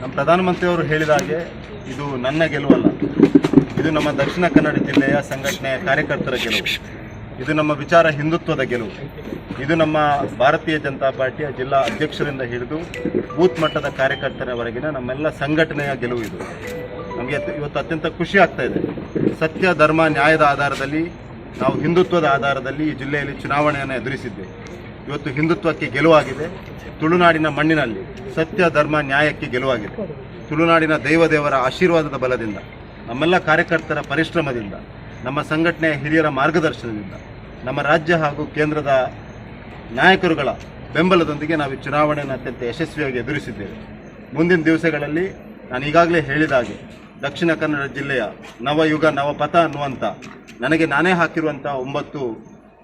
ನಮ್ಮ ಪ್ರಧಾನಮಂತ್ರಿಯವರು ಹೇಳಿದ ಹಾಗೆ ಇದು ನನ್ನ ಗೆಲುವಲ್ಲ ಇದು ನಮ್ಮ ದಕ್ಷಿಣ ಕನ್ನಡ ಜಿಲ್ಲೆಯ ಸಂಘಟನೆಯ ಕಾರ್ಯಕರ್ತರ ಗೆಲುವು. ಇದು ನಮ್ಮ ವಿಚಾರ ಹಿಂದುತ್ವದ ಗೆಲುವು. ಇದು ನಮ್ಮ ಭಾರತೀಯ ಜನತಾ ಪಾರ್ಟಿಯ ಜಿಲ್ಲಾ ಅಧ್ಯಕ್ಷರಿಂದ ಹಿಡಿದು ಬೂತ್ ಮಟ್ಟದ ಕಾರ್ಯಕರ್ತರವರೆಗಿನ ನಮ್ಮೆಲ್ಲ ಸಂಘಟನೆಯ ಗೆಲುವು ಇದು. ನಮಗೆ ಇವತ್ತು ಅತ್ಯಂತ ಖುಷಿ ಆಗ್ತಾ ಇದೆ. ಸತ್ಯ, ಧರ್ಮ, ನ್ಯಾಯದ ಆಧಾರದಲ್ಲಿ ನಾವು ಹಿಂದುತ್ವದ ಆಧಾರದಲ್ಲಿ ಈ ಜಿಲ್ಲೆಯಲ್ಲಿ ಚುನಾವಣೆಯನ್ನು ಎದುರಿಸಿದ್ದೆ ಇವತ್ತು ಹಿಂದುತ್ವಕ್ಕೆ ಗೆಲುವಾಗಿದೆ. ತುಳುನಾಡಿನ ಮಣ್ಣಿನಲ್ಲಿ ಸತ್ಯ, ಧರ್ಮ, ನ್ಯಾಯಕ್ಕೆ ಗೆಲುವಾಗಿದೆ. ತುಳುನಾಡಿನ ದೈವದೇವರ ಆಶೀರ್ವಾದದ ಬಲದಿಂದ, ನಮ್ಮೆಲ್ಲ ಕಾರ್ಯಕರ್ತರ ಪರಿಶ್ರಮದಿಂದ, ನಮ್ಮ ಸಂಘಟನೆಯ ಹಿರಿಯರ ಮಾರ್ಗದರ್ಶನದಿಂದ, ನಮ್ಮ ರಾಜ್ಯ ಹಾಗೂ ಕೇಂದ್ರದ ನಾಯಕರುಗಳ ಬೆಂಬಲದೊಂದಿಗೆ ನಾವು ಈ ಚುನಾವಣೆಯನ್ನು ಅತ್ಯಂತ ಯಶಸ್ವಿಯಾಗಿ ಎದುರಿಸಿದ್ದೇವೆ. ಮುಂದಿನ ದಿವಸಗಳಲ್ಲಿ ನಾನು ಈಗಾಗಲೇ ಹೇಳಿದ ಹಾಗೆ, ದಕ್ಷಿಣ ಕನ್ನಡ ಜಿಲ್ಲೆಯ ನವಯುಗ, ನವಪಥ ಅನ್ನುವಂಥ, ನನಗೆ ನಾನೇ ಹಾಕಿರುವಂಥ ಒಂಬತ್ತು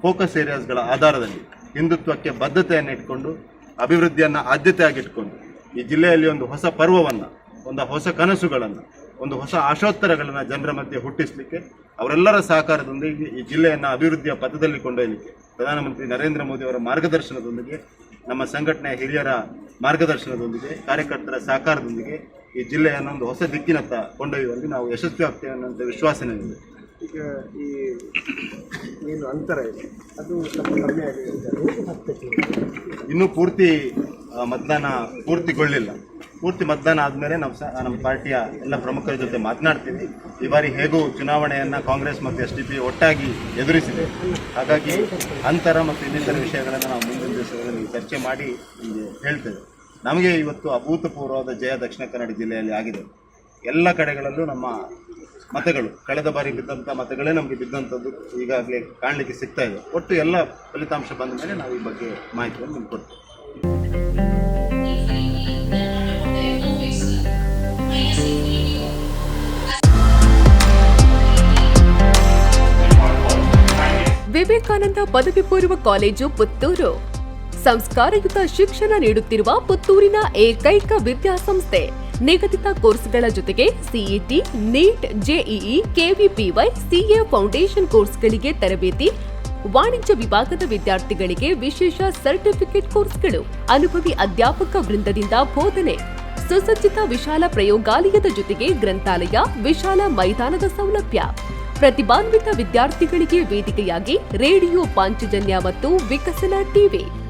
ಫೋಕಸ್ ಏರಿಯಾಸ್ಗಳ ಆಧಾರದಲ್ಲಿ ಹಿಂದುತ್ವಕ್ಕೆ ಬದ್ಧತೆಯನ್ನು ಇಟ್ಕೊಂಡು ಅಭಿವೃದ್ಧಿಯನ್ನು ಆದ್ಯತೆಯಾಗಿಟ್ಕೊಂಡು ಈ ಜಿಲ್ಲೆಯಲ್ಲಿ ಒಂದು ಹೊಸ ಪರ್ವವನ್ನು, ಒಂದು ಹೊಸ ಕನಸುಗಳನ್ನು, ಒಂದು ಹೊಸ ಆಶೋತ್ತರಗಳನ್ನು ಜನರ ಮಧ್ಯೆ ಹುಟ್ಟಿಸಲಿಕ್ಕೆ ಅವರೆಲ್ಲರ ಸಹಕಾರದೊಂದಿಗೆ ಈ ಜಿಲ್ಲೆಯನ್ನು ಅಭಿವೃದ್ಧಿಯ ಪಥದಲ್ಲಿ ಕೊಂಡೊಯ್ಯಲಿಕ್ಕೆ ಪ್ರಧಾನಮಂತ್ರಿ ನರೇಂದ್ರ ಮೋದಿ ಅವರ ಮಾರ್ಗದರ್ಶನದೊಂದಿಗೆ, ನಮ್ಮ ಸಂಘಟನೆಯ ಹಿರಿಯರ ಮಾರ್ಗದರ್ಶನದೊಂದಿಗೆ, ಕಾರ್ಯಕರ್ತರ ಸಹಕಾರದೊಂದಿಗೆ ಈ ಜಿಲ್ಲೆಯನ್ನು ಒಂದು ಹೊಸ ದಿಕ್ಕಿನತ್ತ ಕೊಂಡೊಯ್ಯುವಲ್ಲಿ ನಾವು ಯಶಸ್ವಿ ಆಗ್ತೇವೆ ಅನ್ನೋಂಥ ವಿಶ್ವಾಸ ಈಗ ಈ ಏನು ಅಂತರ ಇದೆ ಅದು ಕಮ್ಮಿ ಆಗಿದೆ. ಇನ್ನೂ ಪೂರ್ತಿ ಮತದಾನ ಪೂರ್ತಿಗೊಳ್ಳಿಲ್ಲ. ಪೂರ್ತಿ ಮತದಾನ ಆದಮೇಲೆ ನಾವು ಸಹ, ನಮ್ಮ ಪಾರ್ಟಿಯ ಎಲ್ಲ ಪ್ರಮುಖರ ಜೊತೆ ಮಾತನಾಡ್ತೀವಿ. ಈ ಬಾರಿ ಹೇಗೂ ಚುನಾವಣೆಯನ್ನು ಕಾಂಗ್ರೆಸ್ ಮತ್ತು ಎಸ್ ಡಿ ಪಿ ಒಟ್ಟಾಗಿ ಎದುರಿಸಿದೆ. ಹಾಗಾಗಿ ಅಂತರ ಮತ್ತು ಇನ್ನಿತರ ವಿಷಯಗಳನ್ನು ನಾವು ಮುಂದಿನ ದಿವಸಗಳಲ್ಲಿ ಚರ್ಚೆ ಮಾಡಿ ಹೇಳ್ತೇವೆ. ನಮಗೆ ಇವತ್ತು ಅಭೂತಪೂರ್ವವಾದ ಜಯ ದಕ್ಷಿಣ ಕನ್ನಡ ಜಿಲ್ಲೆಯಲ್ಲಿ ಆಗಿದೆ. ಎಲ್ಲ ಕಡೆಗಳಲ್ಲೂ ನಮ್ಮ ಮತಗಳು, ಕಳೆದ ಬಾರಿ ಬಿದ್ದಂಥ ಮತಗಳೇ ನಮಗೆ ಬಿದ್ದಂಥದ್ದು ಈಗಾಗಲೇ ಕಾಣಲಿಕ್ಕೆ ಸಿಗ್ತಾ ಇದೆ. ಒಟ್ಟು ಎಲ್ಲ ಫಲಿತಾಂಶ ಬಂದ ಮೇಲೆ ನಾವು ಈ ಬಗ್ಗೆ ಮಾಹಿತಿಯನ್ನು ನಿಮ್ಗೆ ಕೊಡ್ತೇವೆ. ವಿವೇಕಾನಂದ ಪದವಿ ಪೂರ್ವ ಕಾಲೇಜು ಪುತ್ತೂರು. ಸಂಸ್ಕಾರಯುತ ಶಿಕ್ಷಣ ನೀಡುತ್ತಿರುವ ಪುತ್ತೂರಿನ ಏಕೈಕ ವಿದ್ಯಾಸಂಸ್ಥೆ. ನಿಗದಿತ ಕೋರ್ಸ್ಗಳ ಜೊತೆಗೆ CET NEET JEE KVPY CA foundation ಕೋರ್ಸ್ಗಳಿಗೆ ತರಬೇತಿ, ವಾಣಿಜ್ಯ ವಿಭಾಗದ ವಿದ್ಯಾರ್ಥಿಗಳಿಗೆ ವಿಶೇಷ ಸರ್ಟಿಫಿಕೇಟ್ ಕೋರ್ಸ್ಗಳು, ಅನುಭವಿ ಅಧ್ಯಾಪಕ ವೃಂದದಿಂದ ಬೋಧನೆ, ಸುಸಜ್ಜಿತ ವಿಶಾಲ ಪ್ರಯೋಗಾಲಯದ ಜೊತೆಗೆ ಗ್ರಂಥಾಲಯ, ವಿಶಾಲ ಮೈದಾನದ ಸೌಲಭ್ಯ. ಪ್ರತಿಭಾನ್ವಿತ ವಿದ್ಯಾರ್ಥಿಗಳಿಗೆ ವೇದಿಕೆಯಾಗಿ ರೇಡಿಯೋ ಪಾಂಚಜನ್ಯ ಮತ್ತು ವಿಕಸನ ಟಿವಿ.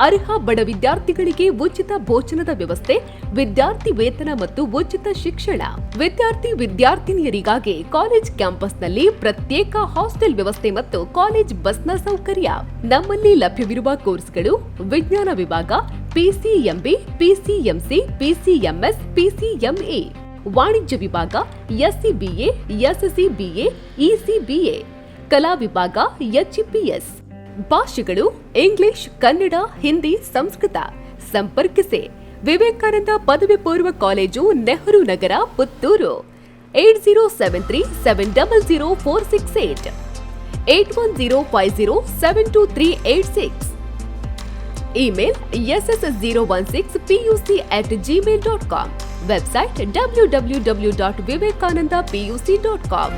ಅರ್ಹ ಬಡ ವಿದ್ಯಾರ್ಥಿಗಳಿಗೆ ಉಚಿತ ಭೋಜನದ ವ್ಯವಸ್ಥೆ, ವಿದ್ಯಾರ್ಥಿ ವೇತನ ಮತ್ತು ಉಚಿತ ಶಿಕ್ಷಣ. ವಿದ್ಯಾರ್ಥಿ ವಿದ್ಯಾರ್ಥಿನಿಯರಿಗಾಗಿ ಕಾಲೇಜ್ ಕ್ಯಾಂಪಸ್ನಲ್ಲಿ ಪ್ರತ್ಯೇಕ ಹಾಸ್ಟೆಲ್ ವ್ಯವಸ್ಥೆ ಮತ್ತು ಕಾಲೇಜ್ ಬಸ್ನ ಸೌಕರ್ಯ. ನಮ್ಮಲ್ಲಿ ಲಭ್ಯವಿರುವ ಕೋರ್ಸ್ಗಳು ವಿಜ್ಞಾನ ವಿಭಾಗ, ಪಿಸಿಎಂಬಿ, ಪಿಸಿಎಂಸಿ, ಪಿಸಿಎಂಎಸ್, ಪಿಸಿಎಂಎ. ವಾಣಿಜ್ಯ ವಿಭಾಗ ಎಸ್ಸಿಬಿಎ ಎಸ್ಸಿಬಿಎ ಇಸಿಬಿಎ ಕಲಾ ವಿಭಾಗ ಎಚ್ಇಪಿಎಸ್ ಭಾಷೆಗಳು ಇಂಗ್ಲಿಷ್ ಕನ್ನಡ ಹಿಂದಿ ಸಂಸ್ಕೃತ ಸಂಪರ್ಕಿಸಿ ವಿವೇಕಾನಂದ ಪದವಿ ಪೂರ್ವ college Nehru Nagar Puttur eight zero seven three seven double zero four six eight eight one zero five zero seven two three eight six email S S zero one six PUC at Gmail dot com website W W W dot Vivekananda PUC dot com